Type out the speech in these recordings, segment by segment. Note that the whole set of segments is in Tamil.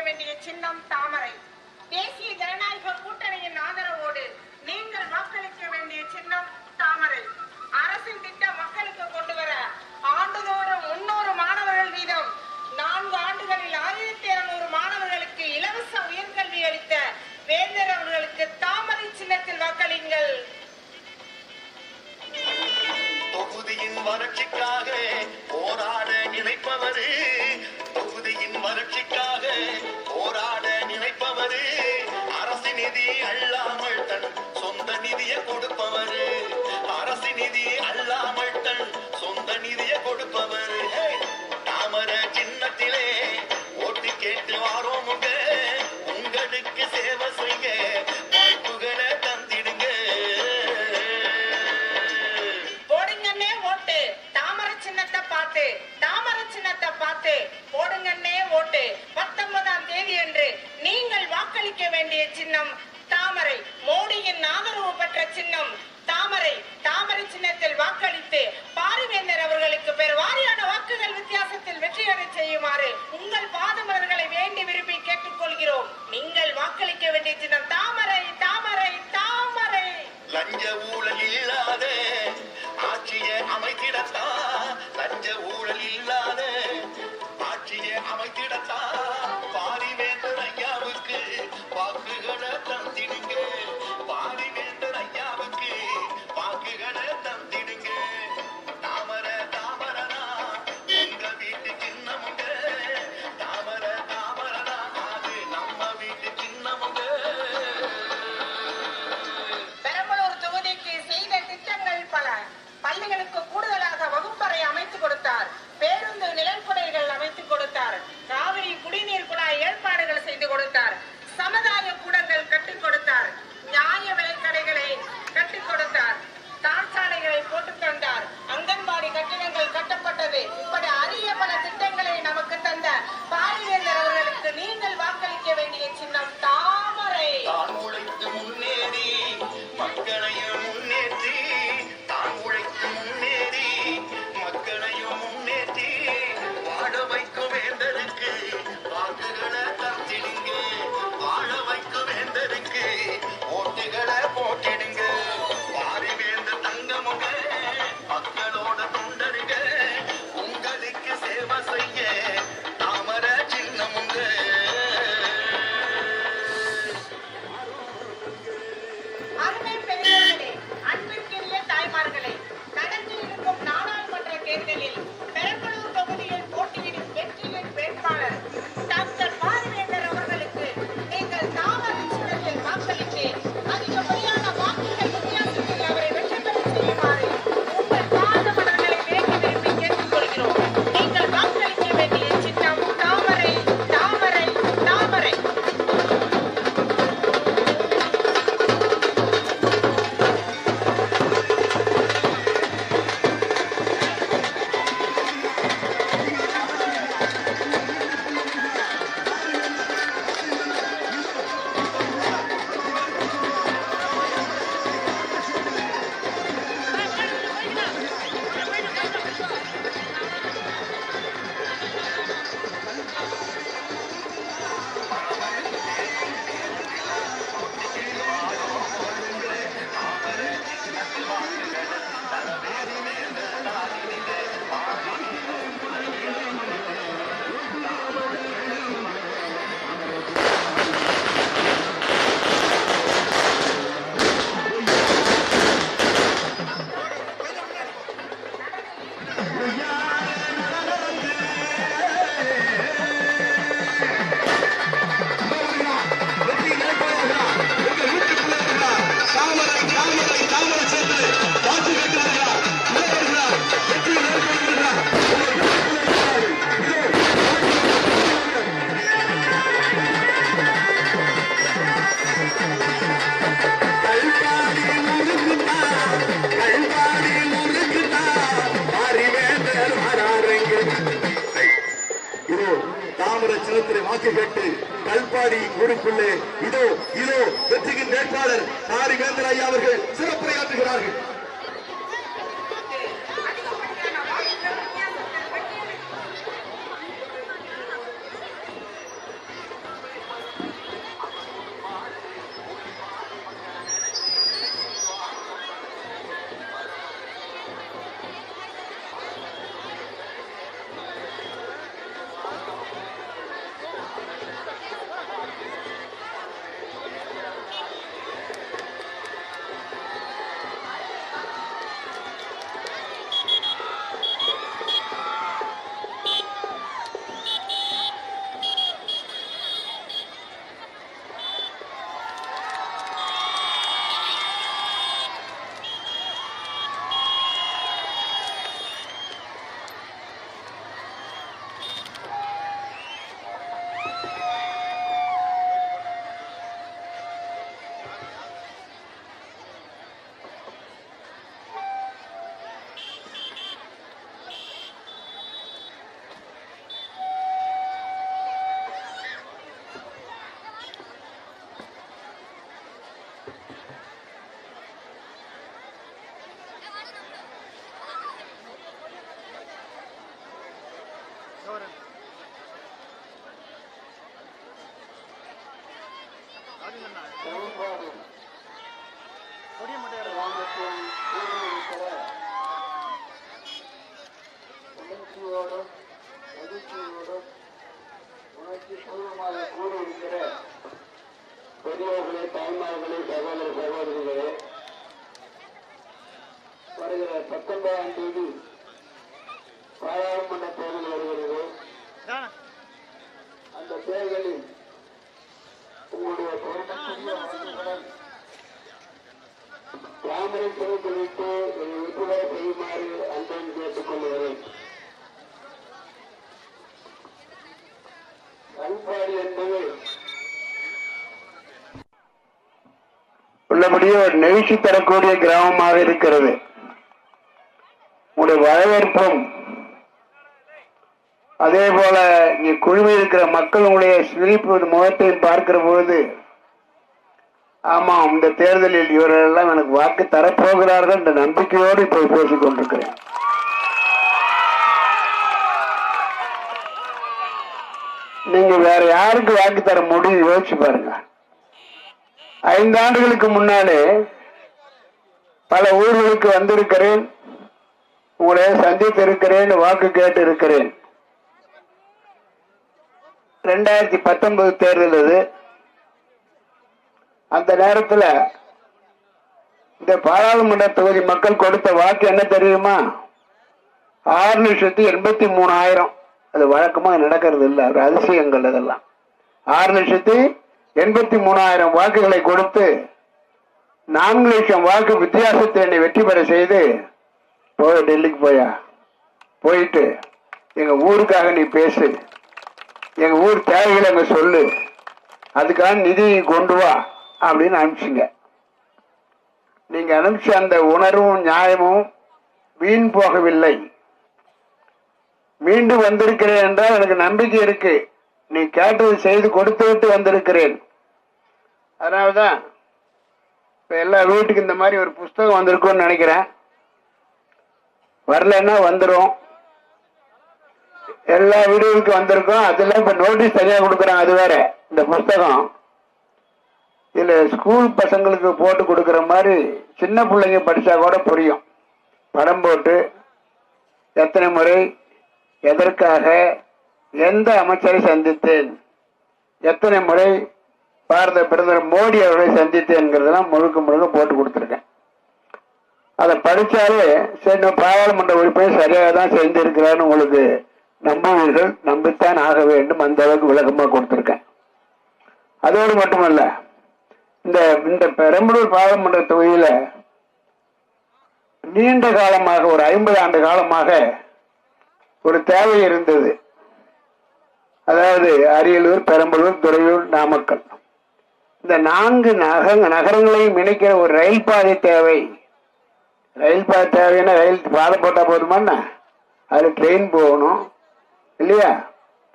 வேண்டிய சின்னம் தாமரை. தேசிய ஜனநாயக கூட்டணியின் ஆதரவோடு நீங்கள் வாக்களிக்க வேண்டிய சின்னம் தாமரை. அரசின் திட்டம் மக்களுக்கு கொண்டு வர ஆண்டுதோறும் முன்னூறு மாணவர்கள் வீதம் நான்கு ஆண்டுகளில் ஆயிரத்தி இருநூறு மாணவர்களுக்கு இலவச உயர்கல்வி அளித்த வேந்தர் அவர்களுக்கு தாமரை சின்னத்தில் வாக்களியுங்கள் தொகுதியின் வளர்ச்சிக்காக போராட நினைப்பவரே புரட்சிக்காக போராட நினைப்பவரு. அரசு நிதி அல்லாமல் தன் சொந்த நிதியை கொடுப்பவரு. அரசு நிதி அல்லாமல் தன் சொந்த நிதியை கொடுப்பவரு. என்று வாக்கு கேட்டு கல்பாடி ஊருக்குள்ளே இதோ இதோ வெற்றியின் வேட்பாளர் நாரி வேந்தர் ஐயா அவர்கள் சிறப்புரையாற்றுகிறார்கள். உள்ளபடியே ஒரு நெகிழ்ச்சி தரக்கூடிய கிராமமாக இருக்கிறது. உங்களுடைய வரவேற்பும் அதே போல இங்கே குழுமி இருக்கிற மக்கள் உங்களுடைய சிரிப்பு முகத்தை பார்க்கிற பொழுது ஆமாம் இந்த தேர்தலில் இவரெல்லாம் எனக்கு வாக்கு தரப்போகிறார்கள் என்ற நம்பிக்கையோடு இப்போ பேசிக் கொண்டிருக்கிறேன். நீங்க வேற யாருக்கு வாக்கு தர முடியும் யோசிச்சு பாருங்க. ஐந்து ஆண்டுகளுக்கு முன்னாலே பல ஊர்களுக்கு வந்திருக்கிறேன். உங்களை சந்தித்திருக்கிறேன் வாக்கு கேட்டு இருக்கிறேன் ரெண்டாயிரத்தி பத்தொன்பது தேர்தல் அது. அந்த நேரத்தில் இந்த பாராளுமன்ற தொகுதி மக்கள் கொடுத்த வாக்கு என்ன தெரியுமா? ஆறு லட்சத்தி எண்பத்தி மூணாயிரம். அது வழக்கமாக நடக்கிறது இல்லை ஒரு அதிசயங்கள் அதெல்லாம். ஆறு லட்சத்தி எண்பத்தி மூணாயிரம் வாக்குகளை கொடுத்து நான்கு லட்சம் வாக்கு வித்தியாசத்தை என்னை வெற்றி பெற செய்து போய் டெல்லிக்கு போயா? போயிட்டு எங்கள் ஊருக்காக நீ பேசு. எங்கள் ஊர் தேவைகளை அங்கே சொல்லு. அதுக்காக நிதி கொண்டு வா அப்படின்னு அனுப்பிச்சிங்க. நீங்கள் அனுப்பிச்ச அந்த உணர்வும் நியாயமும் வீண் போகவில்லை. மீண்டும் வந்திருக்கிறேன் என்றால் எனக்கு நம்பிக்கை இருக்குது நீ கேட்டது செய்து கொடுத்து விட்டு வந்திருக்கிறேன். அதனாலதான் இப்ப எல்லா வீட்டுக்கு இந்த மாதிரி ஒரு புஸ்தகம் வந்திருக்கும்னு நினைக்கிறேன். வரலன்னா வந்துடும் எல்லா வீடுகளுக்கு வந்திருக்கோம். அதெல்லாம் இப்ப நோட்டீஸ் தனியா கொடுக்குறாங்க. அது வேற இந்த புஸ்தகம். இதுல ஸ்கூல் பசங்களுக்கு போட்டு கொடுக்குற மாதிரி சின்ன பிள்ளைங்க படிச்சா கூட புரியும். படம் போட்டு எத்தனை முறை எதற்காக எந்த அமைச்சரை சந்தித்தேன்? எத்தனை முறை பாரத பிரதமர் மோடி அவர்களை சந்தித்தேன்ங்கிறதெல்லாம் முழுக்க முழுக்க போட்டு கொடுத்துருக்கேன். அதை படித்தாலே சரி நம்ம பாராளுமன்ற உறுப்பினர் சரியாக தான் செஞ்சிருக்கிறான்னு உங்களுக்கு நம்புவீர்கள். நம்பித்தான் ஆக வேண்டும். அந்த அளவுக்கு விளக்கமாக கொடுத்துருக்கேன். அதோடு மட்டுமல்ல இந்த இந்த பெரம்பலூர் பாராளுமன்ற தொகுதியில் நீண்ட காலமாக ஒரு ஐம்பது ஆண்டு காலமாக ஒரு தேவை இருந்தது. அதாவது அரியலூர் பெரம்பலூர் துறையூர் நாமக்கல். இந்த நான்கு நக நகரங்களையும் இணைக்கிற ஒரு ரயில் பாதை தேவை. ரயில் பாதை தேவைன்னா ரயில் பாதை போட்டால் போதுமாண்ணா அது ட்ரெயின் போகணும். இல்லையா?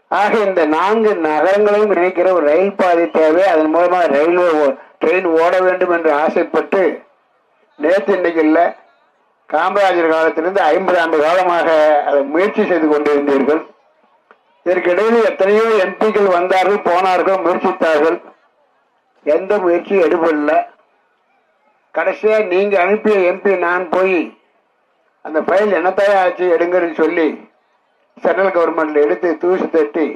ஆக இந்த நான்கு நகரங்களையும் இணைக்கிற ஒரு ரயில் பாதை தேவை. அதன் மூலமாக ரயில்வே ஓ- ட்ரெயின் ஓட வேண்டும் என்று ஆசைப்பட்டு நேற்று இன்னைக்கு இல்லை காமராஜர் காலத்திலிருந்து ஐம்பது ஆண்டு காலமாக அதை முயற்சி செய்து கொண்டிருந்தீர்கள். இதற்கிடையில் எத்தனையோ எம்பிக்கள் வந்தார்கள் போனார்கள் முயற்சித்தார்கள். எந்த முயற்சியும் எடுபடல. கடைசியா நீங்க அனுப்பிய எம்பி நான் போய் அந்த ஃபைல் என்னத்தையா ஆச்சு எடுங்கன்னு சொல்லி சென்ட்ரல் கவர்மெண்ட்ல எடுத்து தூசி தட்டி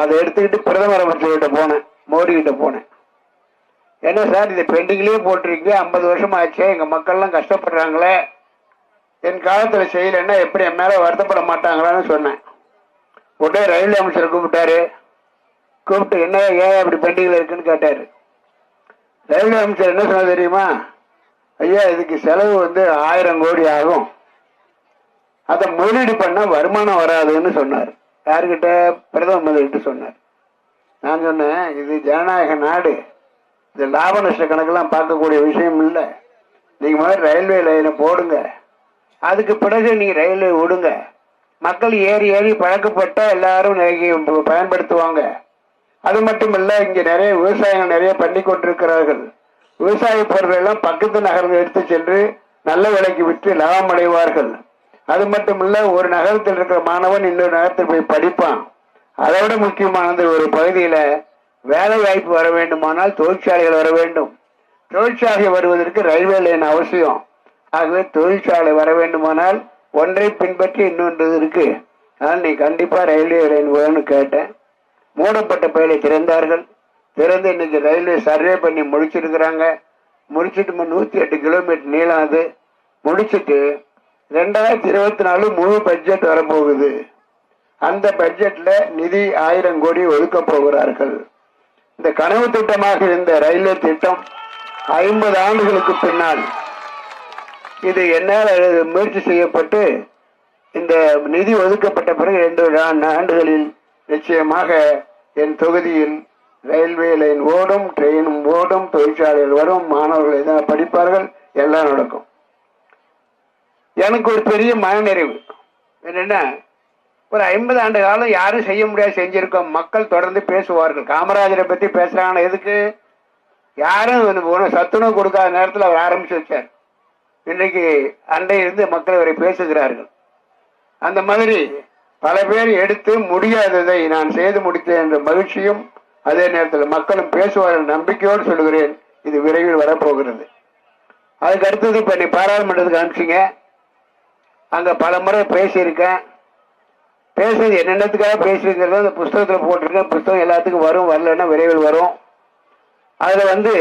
அதை எடுத்துக்கிட்டு பிரதமர் அமைச்சர்கிட்ட போனேன் மோடி கிட்ட போனேன். என்ன சார் இதை பெண்டிங்லேயே போட்டிருக்கு ஐம்பது வருஷம் ஆச்சு எங்கள் மக்கள்லாம் கஷ்டப்படுறாங்களே என் காலத்தில் செய்யலைன்னா எப்படி என் மேலே வருத்தப்பட மாட்டாங்களான்னு சொன்னேன். உடனே ரயில்வே அமைச்சர் கூப்பிட்டாரு. கூப்பிட்டு என்ன ஏன் அப்படி பெண்டிங்கில் இருக்குன்னு கேட்டார். ரயில்வே அமைச்சர் என்ன சொன்ன தெரியுமா? ஐயா இதுக்கு செலவு வந்து ஆயிரம் கோடி ஆகும். அதை முதலீடு பண்ணால் வருமானம் வராதுன்னு சொன்னார். யாருக்கிட்ட பிரதம மந்திரிட்டு சொன்னார். நான் சொன்னேன் இது ஜனநாயக நாடு. இது லாப நஷ்ட கணக்கெல்லாம் பார்க்கக்கூடிய விஷயம் இல்லை. நீங்கள் முதல்ல ரயில்வே லைனை போடுங்க. அதுக்கு பிறகு நீங்கள் ரயில்வே விடுங்க மக்கள் ஏறி ஏறி பழக்கப்பட்ட எல்லாரும் பயன்படுத்துவாங்க. அது மட்டும் இல்லை இங்கே நிறைய விவசாயங்கள் நிறைய பண்ணி கொண்டிருக்கிறார்கள். விவசாய பொருள் எல்லாம் பக்கத்து நகரங்கள் எடுத்து சென்று நல்ல விலைக்கு விற்று லாபம் அடைவார்கள். அது மட்டும் இல்லை ஒரு நகரத்தில் இருக்கிற மாணவன் இன்னொரு நகரத்தில் போய் படிப்பான். அதை விட முக்கியமானது ஒரு பகுதியில் வேலை வாய்ப்பு வர வேண்டுமானால் தொழிற்சாலைகள் வர வேண்டும். தொழிற்சாலை வருவதற்கு ரயில்வே லைன் அவசியம். ஆகவே தொழிற்சாலை வர வேண்டுமானால் ஒன்றை பின்பற்றி இன்னொன்று இருக்கு. ஆனால் நீ கண்டிப்பாக ரயில்வே லைன் வேணும்னு கேட்டேன். மூடப்பட்ட பயிலை திறந்தார்கள். திறந்து இன்னைக்கு ரயில்வே சர்வே பண்ணி முடிச்சிருக்கிறாங்க. முடிச்சுட்டு நூற்றி எட்டு கிலோமீட்டர் நீளம் அது. முடிச்சுட்டு ரெண்டாயிரத்தி இருபத்தி நாலு முழு பட்ஜெட் வரப்போகுது. அந்த பட்ஜெட்ல நிதி ஆயிரம் கோடி ஒதுக்க போகிறார்கள். இந்த கனவு திட்டமாக இருந்த ரயில்வே திட்டம் ஐம்பது ஆண்டுகளுக்கு பின்னால் இது என்னால் முயற்சி செய்யப்பட்டு இந்த நிதி ஒதுக்கப்பட்ட பிறகு இரண்டு ஆண்டுகளில் நிச்சயமாக என் தொகுதியில் ரயில்வே லைன் ஓடும் ட்ரெயினும் ஓடும் தொழிற்சாலைகள் வரும் மாணவர்கள் எதாவது படிப்பார்கள் எல்லாம் நடக்கும். எனக்கு ஒரு பெரிய மனநிறைவு. என்னன்னா? ஒரு ஐம்பது ஆண்டு காலம் யாரும் செய்ய முடியாது செஞ்சிருக்கோம். மக்கள் தொடர்ந்து பேசுவார்கள். காமராஜரை பத்தி பேசுகிறாங்கன்னா எதுக்கு? யாரும் வந்து உணவு- சத்துணவு கொடுக்காத நேரத்தில் அவர் ஆரம்பிச்சு வச்சார். இன்றைக்கு அண்டை இருந்து மக்கள் அவரை பேசுகிறார்கள். அந்த மாதிரி பல பேர் எடுத்து முடியாததை நான் செய்து முடித்தேன் என்ற மகிழ்ச்சியும் அதே நேரத்தில் மக்களும் பேசுவார்கள் நம்பிக்கையோடு சொல்லுகிறேன் இது விரைவில் வரப்போகிறது. அதுக்கு அடுத்தது இப்ப நீ பாராளுமன்றத்துக்கு அனுப்பிச்சிங்க. அங்க பல முறை பேசியிருக்கேன். பேசுறது என்னென்னத்துக்காக பேசுறீங்கிறத அந்த புஸ்தகத்தில் போட்டிருக்கேன். புஸ்தகம் எல்லாத்துக்கும் வரும் வரலன்னா விரைவில் வரும். அதில் வந்து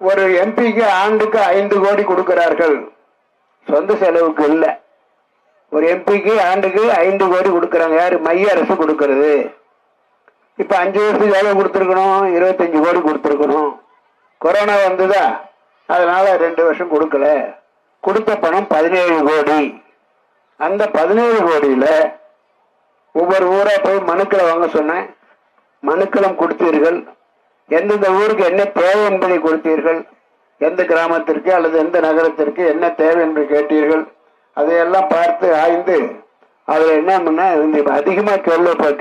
ஒரு எம்பிக்கு ஆண்டுக்கு ஐந்து கோடி கொடுக்கிறார்கள். சொந்த செலவுக்கு இல்லை. ஒரு எம்பிக்கு ஆண்டுக்கு ஐந்து கோடி கொடுக்கறாங்க. யாரு? மைய அரசு கொடுக்கறது. இப்ப அஞ்சு வருஷத்துக்கு எவ்வளவு கொடுத்துருக்கணும்? இருபத்தஞ்சு கோடி கொடுத்துருக்கணும். கொரோனா வந்ததா? அதனால ரெண்டு வருஷம் கொடுக்கல. கொடுத்த பணம் பதினேழு கோடி. அந்த பதினேழு கோடியில ஒவ்வொரு ஊரா போய் மனுக்களை வாங்க சொன்னேன். மனுக்களும் கொடுத்தீர்கள். எந்தெந்த ஊருக்கு என்ன தேவை என்பதை கொடுத்தீர்கள் எந்த கிராமத்திற்கு அல்லது எந்த நகரத்திற்கு என்ன தேவை என்று கேட்டீர்கள் அதையெல்லாம் பார்த்து ஆய்ந்து அதில் என்ன பண்ணா அதிகமாக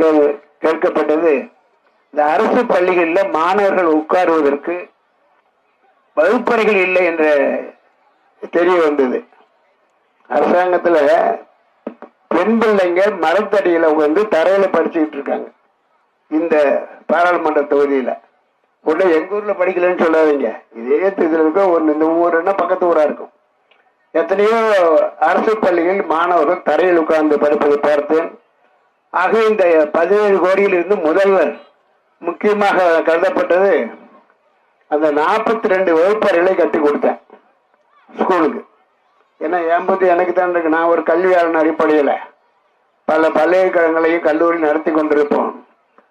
கேள்வி கேட்கப்பட்டது. இந்த அரசு பள்ளிகளில் மாணவர்கள் உட்காருவதற்கு வகுப்பறைகள் இல்லை என்ற தெரிய வந்தது. அரசாங்கத்தில் பெண் பிள்ளைங்க மரத்தடியில் வந்து தரையில் படிச்சுக்கிட்டு இருக்காங்க. இந்த பாராளுமன்ற தொகுதியில். உடனே எங்க ஊர்ல படிக்கலன்னு சொல்லாதீங்க. இதே இதுல இருக்க ஒரு இந்த ஊருன்னா பக்கத்து ஊரா இருக்கும். எத்தனையோ அரசு பள்ளியில் மாணவர்கள் தரையில் உட்கார்ந்து படிப்பதை பார்த்தேன் ஆக இந்த பதினேழு கோடியில் இருந்து முதல்வர் முக்கியமாக கருதப்பட்டது அந்த நாற்பத்தி ரெண்டு வகுப்பறைகளை கட்டி கொடுத்தேன் ஸ்கூலுக்கு. ஏன்னா என் எனக்கு தான் இருக்கு. நான் ஒரு கல்வியாளன் அடிப்படையில் பல பல்கலைக்கழகங்களையும் கல்லூரி நடத்தி கொண்டிருப்போம்.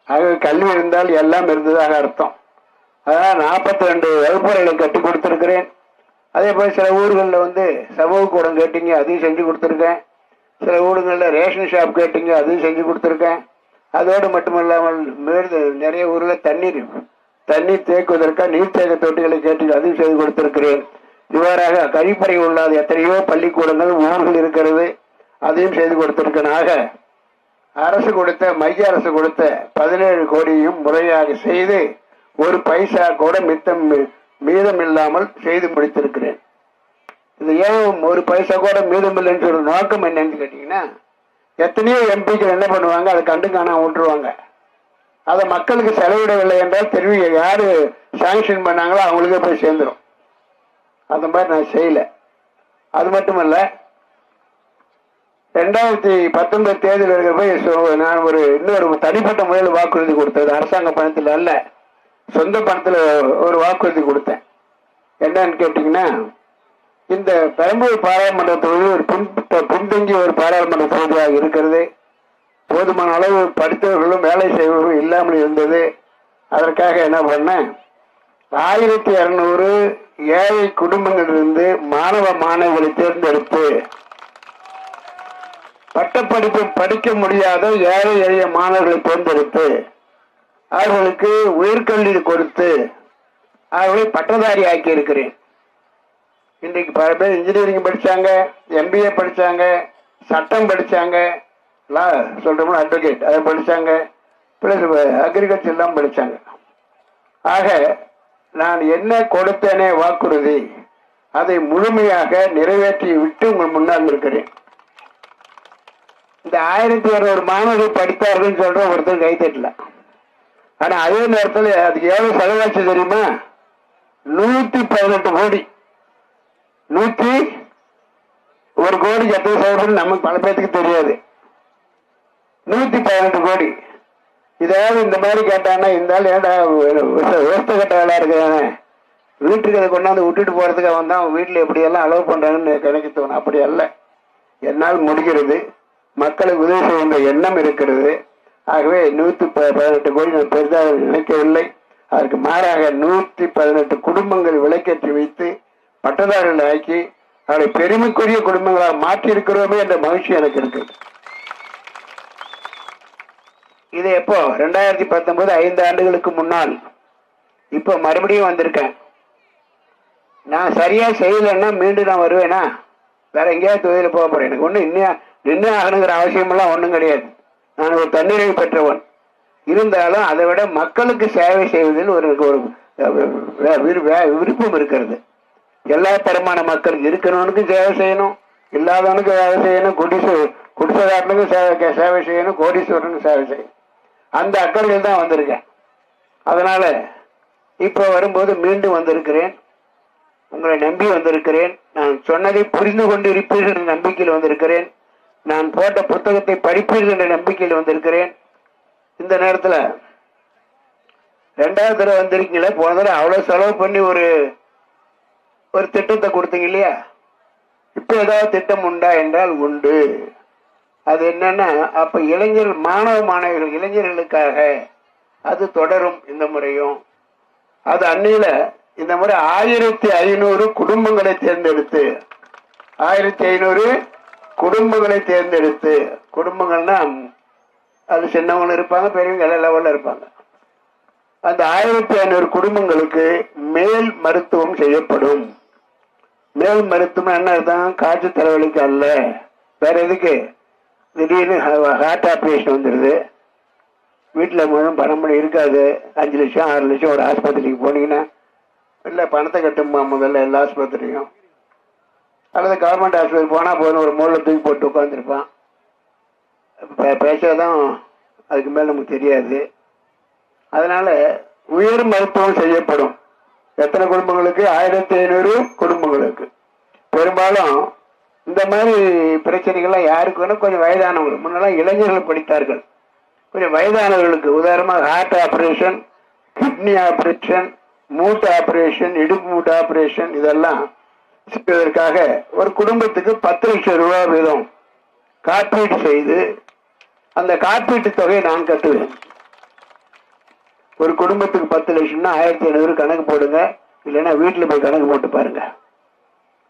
ஆக கல்வி இருந்தால் எல்லாம் இருந்ததாக அர்த்தம். அதனால் நாற்பத்தி ரெண்டு வகுப்பறைகளை கட்டி கொடுத்துருக்கிறேன். அதே போல் சில ஊர்களில் வந்து சமூக கூடம் கேட்டீங்க அதையும் செஞ்சு கொடுத்துருக்கேன். சில ஊருங்களில் ரேஷன் ஷாப் கேட்டீங்க அதையும் செஞ்சு கொடுத்துருக்கேன். அதோடு மட்டுமல்லாமல் மேற்கு நிறைய ஊரில் தண்ணீர் தண்ணீர் தேக்குவதற்காக நீர்த்தேக்க தொட்டிகளை கேட்டு அதையும் செய்து கொடுத்திருக்கிறேன். இவ்வாறாக கழிப்பறை உள்ளாத எத்தனையோ பள்ளிக்கூடங்கள் ஊர்கள் இருக்கிறது அதையும் செய்து கொடுத்திருக்கேன் ஆக அரசு கொடுத்த மைய அரசு கொடுத்த பதினேழு கோடியும் முறையாக செய்து ஒரு பைசா கூட மித்தம் மீதம் இல்லாமல் செய்து முடித்திருக்கிறேன். இது ஏன் ஒரு பைசா கூட மீதம் இல்லைன்னு சொல்ற நோக்கம் என்னன்னு கேட்டீங்கன்னா எத்தனையோ எம்பிக்கள் என்ன பண்ணுவாங்க அதை கண்டு காணாம விட்டுருவாங்க. அதை மக்களுக்கு செலவிடவில்லை என்றால் தெரிவி யாரு சாங்ஷன் பண்ணாங்களோ அவங்களுக்கே போய் சேர்ந்துடும் அந்த மாதிரி நான் செய்யல. அது மட்டுமல்ல ரெண்டாயிரத்தி பத்தொன்பது தேர்தல் இருக்கிறப்ப சொ- நான் ஒரு இன்னொரு தனிப்பட்ட முறையில் வாக்குறுதி கொடுத்தது அரசாங்க பணத்தில் அல்ல. சொந்த பணத்தில் ஒரு வாக்குறுதி கொடுத்தேன். என்னன்னு கேட்டிங்கன்னா இந்த பெரம்பலூர் பாராளுமன்ற தொகுதி ஒரு பின் பின்தங்கிய ஒரு பாராளுமன்ற தொகுதியாக இருக்கிறது. போதுமான அளவு படித்தவர்களும் வேலை செய்வர்களும் இல்லாமல் இருந்தது. அதற்காக என்ன பண்ணேன்? ஆயிரத்தி இரநூறு ஏழை குடும்பங்களிலிருந்து மாணவ மாணவிகளை தேர்ந்தெடுத்து பட்டப்படிப்பு படிக்க முடியாத ஏழை எளிய மாணவர்களை தேர்ந்தெடுத்து அவர்களுக்கு உயர்கல்வி கொடுத்து அவர்களை பட்டதாரி ஆக்கி இருக்கிறேன் இன்றைக்கு பல பேர் இன்ஜினியரிங் படிச்சாங்க எம்பிஏ படிச்சாங்க சட்டம் படிச்சாங்க லா சொல்றோம்னா அட்வொகேட் அதை படித்தாங்க பிளஸ் அக்ரிகல்ச்சர் எல்லாம் படிச்சாங்க. ஆக நான் என்ன கொடுத்தேனே வாக்குறுதி அதை முழுமையாக நிறைவேற்றி விட்டு உங்கள் முன்னால் இருக்கிறேன் இந்த ஆயிரத்தி இருநூறு மாணவர்கள் படித்தார்கள் சொல்ற ஒருத்தர் கைத்தட்டல ஆனா அதே நேரத்தில் அதுக்கு எவ்வளவு செலவாச்சு தெரியுமா? நூத்தி பதினெட்டு கோடி. நூத்தி ஒரு கோடிக்கு எத்தனை செலவு நமக்கு பல பேத்துக்கு தெரியாது. நூத்தி பதினெட்டு கோடி. இதாவது இந்த மாதிரி கேட்டான்னா இந்த ஆள் ஏன்டா விவசாய கட்டாளா இருக்கிறானே? வீட்டுக்கு அதை கொண்டாந்து விட்டுட்டு போறதுக்கு அவன் தான் வீட்டில் எப்படியெல்லாம் அலோவ் பண்றாங்கன்னு எனக்கு தோணும். அப்படி அல்ல. என்னால் முடிகிறது. மக்களுக்கு உதவி செய்கின்ற எண்ணம் இருக்கிறது. ஆகவே நூத்தி ப- பதினெட்டு கோடி நான் பெரிதாக நினைக்கவில்லை அதற்கு மாறாக நூத்தி பதினெட்டு குடும்பங்கள் விலைக்கேற்றி வைத்து பட்டதாரிகள் ஆக்கி அவரை பெருமைக்குரிய குடும்பங்களாக மாற்றி இருக்கிறோமே என்ற மகிழ்ச்சி எனக்கு இருக்கு. இது எப்போ? ரெண்டாயிரத்தி பத்தொன்பது ஐந்து ஆண்டுகளுக்கு முன்னால். இப்போ மறுபடியும் வந்திருக்கேன். நான் சரியா செய்யலைன்னா மீண்டும் நான் வருவேனா? வேற எங்கேயாவது தொழில போக போறேன். எனக்கு ஒன்றும் இன்னும் நின்று ஆகணுங்கிற அவசியமெல்லாம் ஒன்றும் கிடையாது. நான் ஒரு தன்னிறைவு பெற்றவன். இருந்தாலும் அதை விட மக்களுக்கு சேவை செய்வதில் ஒரு ஒரு விரு- வே- விருப்பம் இருக்கிறது. எல்லா தரமான மக்களுக்கு இருக்கிறவனுக்கும் சேவை செய்யணும் இல்லாதவனுக்கும் சேவை செய்யணும் குடிசை குடிசைக்காரனுக்கும் சேவை சேவை செய்யணும் கோடீஸ்வரனுக்கும் சேவை செய்யணும். அந்த அக்கறையில் தான் வந்திருக்கேன். அதனால இப்போ வரும்போது மீண்டும் வந்திருக்கிறேன். உங்களை நம்பி வந்திருக்கிறேன். நான் சொன்னதை புரிந்து கொண்டு இருப்பீர்கள் நம்பிக்கையில் வந்திருக்கிறேன். நான் போட்ட புத்தகத்தை படிப்பீர்கள் என்ற நம்பிக்கையில் வந்திருக்கிறேன். இந்த நேரத்தில் ரெண்டாவது தடவை வந்திருக்கீங்களே போன தடவை அவ்வளோ செலவு பண்ணி ஒரு ஒரு திட்டத்தை கொடுத்தீங்க இல்லையா? இப்போ ஏதாவது திட்டம் உண்டா என்றால் உண்டு. அது என்னன்னா அப்போ இளைஞர் மாணவ மாணவிகள் இளைஞர்களுக்காக அது தொடரும் இந்த முறையும். அது அன்னையில் இந்த முறை ஆயிரத்தி ஐநூறு குடும்பங்களை தேர்ந்தெடுத்து ஆயிரத்தி ஐநூறு குடும்பங்களை தேர்ந்தெடுத்து குடும்பங்கள்னா அது சின்னவங்களும் இருப்பாங்க பெரியவங்க எல்லா லெவலில் இருப்பாங்க. அந்த ஆயிரத்தி ஐநூறு குடும்பங்களுக்கு மேல் மருத்துவம் செய்யப்படும். மேல் மருத்துவம் என்ன அர்த்தம் காய்ச்சல் தலைவலிக்கு அல்ல. வேற எதுக்கு? திடீர்னு ஹார்ட் ஆப்ரேஷன் வந்துடுது வீட்டில் முழுவதும் பணம் பண்ணி இருக்காது. அஞ்சு லட்சம் ஆறு லட்சம் ஒரு ஆஸ்பத்திரிக்கு போனீங்கன்னா இல்லை பணத்தை கட்டுமா முதல்ல எல்லா ஆஸ்பத்திரியும்? அல்லது கவர்மெண்ட் ஆஸ்பத்திரி போனால் போதும் ஒரு மூளை தூக்கி போட்டு உட்காந்துருப்பான் பேசாதான் அதுக்கு மேலே நமக்கு தெரியாது. அதனால் உயர் மருத்துவம் செய்யப்படும். எத்தனை குடும்பங்களுக்கு? ஆயிரத்தி ஐநூறு குடும்பங்களுக்கு. பெரும்பாலும் இந்த மாதிரி பிரச்சனைகள்லாம் யாருக்கு வேணும்? கொஞ்சம் வயதானவர்கள் முன்னெல்லாம் இளைஞர்கள் படித்தார்கள். கொஞ்சம் வயதானவர்களுக்கு. உதாரணமாக ஹார்ட் ஆப்ரேஷன் கிட்னி ஆப்ரேஷன் மூட்டு ஆப்ரேஷன் இடுப்பு மூட்டு ஆப்ரேஷன் இதெல்லாம் செய்வதற்காக ஒரு குடும்பத்துக்கு பத்து லட்சம் ரூபாய் வீதம் காப்பீடு செய்து அந்த காப்பீட்டு தொகையை நான் கட்டுவேன். ஒரு குடும்பத்துக்கு பத்து லட்சம்னா ஆயிரத்தி ஐநூறு கணக்கு போடுங்க இல்லைன்னா வீட்டில் போய் கணக்கு போட்டு பாருங்க.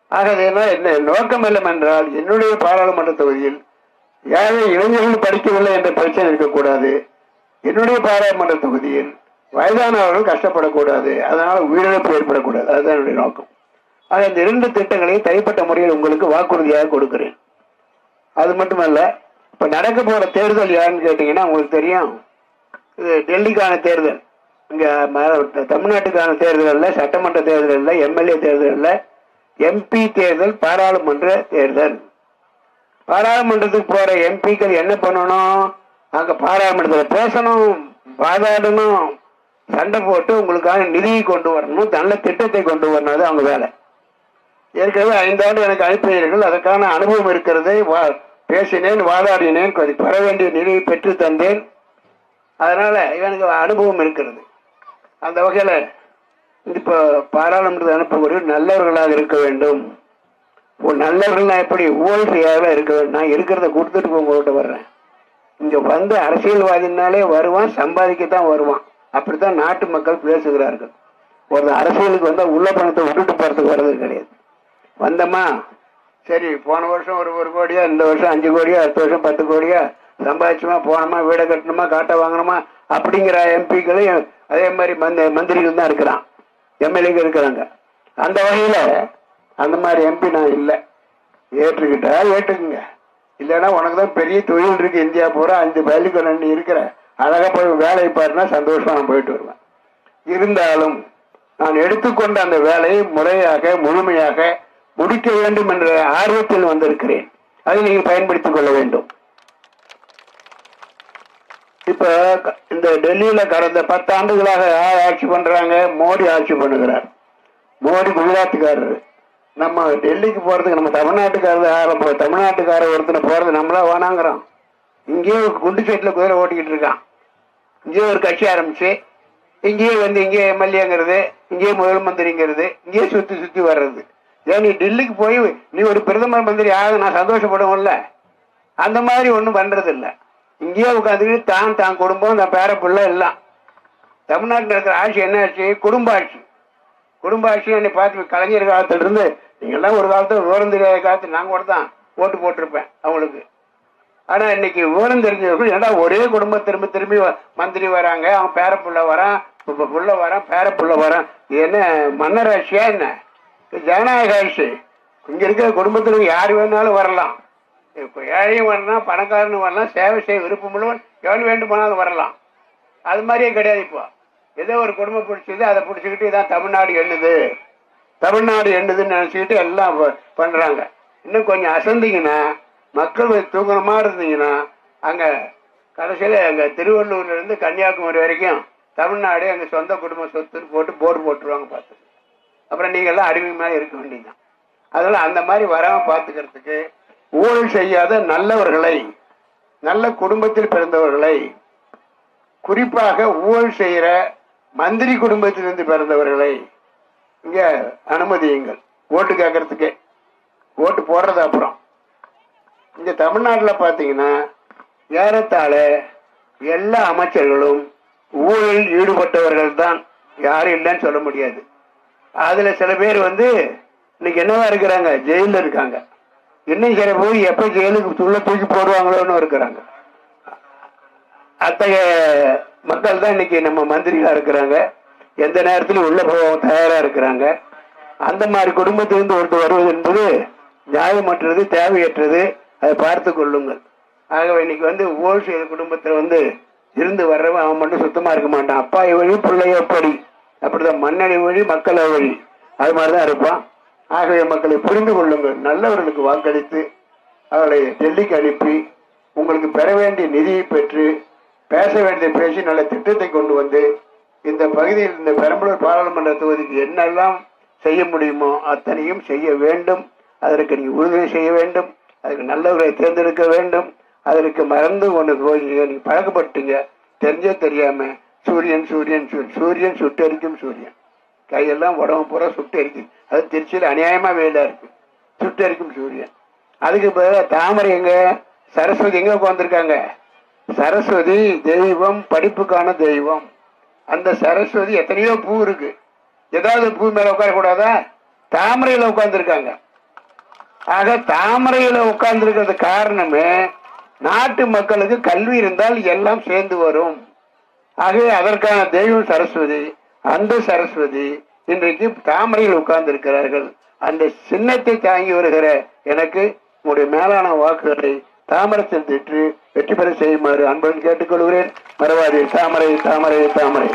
ஆக என்ன நோக்கம் இல்லம் என்றால் என்னுடைய பாராளுமன்ற தொகுதியில் ஏழை இளைஞர்கள் படிக்கவில்லை என்ற பிரச்சனை இருக்கக்கூடாது. என்னுடைய பாராளுமன்ற தொகுதியில் வயதானவர்கள் கஷ்டப்படக்கூடாது. அதனால உயிரிழப்பு ஏற்படக்கூடாது. அதுதான் என்னுடைய நோக்கம். ஆக இந்த இரண்டு திட்டங்களையும் தனிப்பட்ட முறையில் உங்களுக்கு வாக்குறுதியாக கொடுக்கிறேன். அது மட்டுமல்ல இப்போ நடக்க போகிற தேர்தல் யாருன்னு கேட்டிங்கன்னா உங்களுக்கு தெரியும். இது டெல்லிக்கான தேர்தல். இங்கே தமிழ்நாட்டுக்கான தேர்தலில் சட்டமன்ற தேர்தலில் எம்எல்ஏ தேர்தலில் எம்பி தேர்தல் பாராளுமன்ற தேர்தல். பாராளுமன்றத்துக்கு போகிற எம்பிக்கள் என்ன பண்ணணும்? அங்கே பாராளுமன்றத்தில் பேசணும் வாதாடணும் சண்டை போட்டு உங்களுக்கான நிதியை கொண்டு வரணும் நல்ல திட்டத்தை கொண்டு வரணும் அது அவங்க வேலை. ஏற்கனவே ஐந்தாண்டு எனக்கு அனுப்பினீர்கள். அதற்கான அனுபவம் இருக்கிறது வா- பேசினேன் வாதாடினேன். கொஞ்சம் பெற வேண்டிய நிலையை பெற்று தந்தேன். அதனால் எனக்கு அனுபவம் இருக்கிறது. அந்த வகையில் இப்போ பாராளுமன்றத்தை அனுப்பக்கூடிய நல்லவர்களாக இருக்க வேண்டும். ஒரு நல்லவர்கள்னா எப்படி ஊழல் செய்யாத இருக்க வேண்டும்? நான் இருக்கிறத கொடுத்துட்டு உங்கள்கிட்ட வர்றேன். இங்கே வந்து அரசியல்வாதினாலே வருவான் சம்பாதிக்கத்தான் வருவான். அப்படித்தான் நாட்டு மக்கள் பேசுகிறார்கள். ஒரு அரசியலுக்கு வந்தால் உள்ள பணத்தை விட்டுட்டு போகிறதுக்கு வர்றது கிடையாது. வந்தோமா சரி போன வருஷம் ஒரு ஒரு கோடியா இந்த வருஷம் அஞ்சு கோடியா அடுத்த வருஷம் பத்து கோடியா. சம்பாதிச்சுமா போனோமா வீடை கட்டணுமா காட்டை வாங்கணுமா அப்படிங்கிற எம்பிக்களையும் அதே மாதிரி மந்த மந்திரிகள் தான் இருக்கிறான். எம்எல்ஏங்க இருக்கிறாங்க. அந்த வகையில் அந்த மாதிரி எம்பி நான் இல்லை. ஏற்றுக்கிட்டா ஏற்றுக்குங்க. இல்லைன்னா உனக்கு தான் பெரிய தொழில் இருக்கு இந்தியா பூரா அஞ்சு பள்ளிக்கு நீ இருக்கிற. அழகாக போய் வேலையை பாருன்னா சந்தோஷமா நான் போயிட்டு வருவேன். இருந்தாலும் நான் எடுத்துக்கொண்ட அந்த வேலையை முறையாக முழுமையாக முடிக்க வேண்டும் என்ற ஆர்வத்தில் வந்திருக்கிறேன். அதை நீங்கள் பயன்படுத்திக் கொள்ள வேண்டும். இப்ப இந்த டெல்லியில கடந்த பத்து ஆண்டுகளாக யார் ஆட்சி பண்றாங்க? மோடி ஆட்சி பண்ணுகிறார். மோடி குஜராத்துக்காரர். நம்ம டெல்லிக்கு போறதுக்கு நம்ம தமிழ்நாட்டுக்காரர் ஆரம்ப தமிழ்நாட்டுக்காரர் ஒருத்தனை போறது நம்மளா வேணாங்கிறோம். இங்கேயே ஒரு குண்டு சைட்ல குதிரை ஓட்டிக்கிட்டு இருக்கான். இங்கேயே ஒரு கட்சி ஆரம்பிச்சு இங்கேயே வந்து இங்கே எம்எல்ஏங்கிறது இங்கேயே முதல் மந்திரிங்கிறது இங்கேயே சுத்தி சுத்தி வர்றது. ஏன் நீ டெல்லிக்கு போய் நீ ஒரு பிரதமர் மந்திரி ஆக நான் சந்தோஷப்படுவோம்ல? அந்த மாதிரி ஒன்றும் பண்ணுறது இல்லை இங்கேயே உட்காந்துக்கிட்டு தான் தான் குடும்பம் தான் பேர பிள்ளை எல்லாம். தமிழ்நாட்டில் இருக்கிற ஆட்சி என்ன ஆட்சி குடும்ப ஆட்சி குடும்ப ஆட்சி என்னை பார்த்து கலைஞர் காலத்திலிருந்து இருந்து ஒரு காலத்தில் விவரம் தெரியாத காலத்தில் நான் கூட தான் ஓட்டு போட்டிருப்பேன் அவங்களுக்கு. ஆனால் இன்னைக்கு விவரம் தெரிஞ்சவர்கள் ஏன்னா ஒரே குடும்பம் திரும்ப திரும்பி வ- மந்திரி வராங்க? அவன் பேரப்புள்ள வரான் இப்ப புள்ள வரான் பேரப்புள்ள வரான். இது என்ன மன்னர் ஆட்சியா என்ன? ஜனநாயக ஆட்சி இங்கே இருக்கிற குடும்பத்துல யார் வேணாலும் வரலாம். ஏழையும் வரலாம் பணக்காரனும் வரலாம் சேவை செய்ய விருப்பமுள்ளவன் எவன் வேண்டுமானாலும் வரலாம். அது மாதிரியே கிடையாது இப்போ. ஏதோ ஒரு குடும்பம் பிடிச்சது அதை பிடிச்சிக்கிட்டு இதான் தமிழ்நாடு எண்ணுது. தமிழ்நாடு எண்ணுதுன்னு நினச்சிக்கிட்டு எல்லாம் பண்ணுறாங்க இன்னும் கொஞ்சம் அசந்திங்கன்னா மக்கள் கொஞ்சம் தூங்குறமா இருந்தீங்கன்னா அங்கே கடைசியில் எங்கள் திருவள்ளூர்லேருந்து கன்னியாகுமரி வரைக்கும் தமிழ்நாடு எங்கள் சொந்த குடும்ப சொத்துன்னு போட்டு போர்டு போட்டுருவாங்க பார்த்து. அப்புறம் நீங்கள்லாம் அடிமை மாதிரி இருக்க வேண்டியதுதான். அதனால அந்த மாதிரி வராம பார்த்துக்கிறதுக்கு ஊழல் செய்யாத நல்லவர்களை நல்ல குடும்பத்தில் பிறந்தவர்களை குறிப்பாக ஊழல் செய்கிற மந்திரி குடும்பத்திலிருந்து பிறந்தவர்களை இங்கே அனுமதியுங்கள். ஓட்டு கேட்கறதுக்கே. ஓட்டு போடுறது அப்புறம். இங்கே தமிழ்நாட்டில் பார்த்தீங்கன்னா ஏறத்தாழ எல்லா அமைச்சர்களும் ஊழலில் ஈடுபட்டவர்கள் தான் யாரும் இல்லைன்னு சொல்ல முடியாது. அதுல சில பேர் வந்து இன்னைக்கு என்னவா இருக்கிறாங்க? ஜெயில இருக்காங்க. இன்னும் போய் பேர் எப்ப ஜெயிலுக்கு உள்ள தூக்கி போடுவாங்களோன்னு இருக்கிறாங்க. அத்தகைய மக்கள் தான் இன்னைக்கு நம்ம மந்திரிகளா இருக்கிறாங்க. எந்த நேரத்திலும் உள்ள போக தயாரா இருக்கிறாங்க. அந்த மாதிரி குடும்பத்திலிருந்து ஒருத்தர் வருவது என்பது நியாயமற்றது தேவையற்றது. அதை பார்த்து கொள்ளுங்கள். ஆகவே இன்னைக்கு வந்து ஓல்சேல் குடும்பத்தில் வந்து இருந்து வர்றவன் அவன் மட்டும் சுத்தமா இருக்க மாட்டான். அப்பா எவ்வளவு பிள்ளையோ படி அப்படிதான் மண்ணடி வழி மக்கள் வழி அது மாதிரிதான் இருப்பான். ஆகவே மக்களை புரிந்து கொள்ளுங்கள். நல்லவர்களுக்கு வாக்களித்து அவர்களை டெல்லிக்கு அனுப்பி உங்களுக்கு பெற வேண்டிய நிதியை பெற்று பேச வேண்டிய பேசி நல்ல திட்டத்தை கொண்டு வந்து இந்த பகுதியில் இந்த பெரம்பலூர் பாராளுமன்ற தொகுதிக்கு என்னெல்லாம் செய்ய முடியுமோ அத்தனையும் செய்ய வேண்டும். அதற்கு நீ உறுதுணை செய்ய வேண்டும். அதுக்கு நல்லவர்களை தேர்ந்தெடுக்க வேண்டும். அதற்கு மறந்து ஒன்று போய் பழக்கப்பட்டுங்க பழக்கப்பட்டீங்க தெரியாமல் சூரியன் சூரியன் சூரியன் சூரியன் சுட்டரிக்கும் சூரியன். கையெல்லாம் உடம்பு பூரா சுட்டரிக்கும். அது திருச்சியில் அநியாயமா வெயிலா இருக்கு. சுட்டரிக்கும் சூரியன். அதுக்கு பதிலாக தாமரை எங்க? சரஸ்வதி எங்க உட்காந்துருக்காங்க சரஸ்வதி தெய்வம் படிப்புக்கான தெய்வம். அந்த சரஸ்வதி எத்தனையோ பூ இருக்கு. ஏதாவது பூ மேல உட்காரக்கூடாதா? தாமரையில் தாமரையில ஆக தாமரையில உட்கார்ந்துருக்கிறது காரணமே நாட்டு மக்களுக்கு கல்வி இருந்தால் எல்லாம் சேர்ந்து வரும். ஆகவே அதற்கான தெய்வம் சரஸ்வதி அந்த சரஸ்வதி இன்றைக்கு தாமரையில் உட்கார்ந்து இருக்கிறார்கள் அந்த சின்னத்தை தாங்கி வருகிற எனக்கு உங்களுடைய மேலான வாக்குகளை தாமரத்தில் திட்டு வெற்றி பெற செய்யுமாறு அன்புடன் கேட்டுக்கொள்கிறேன். மறவாதே தாமரை தாமரை தாமரை.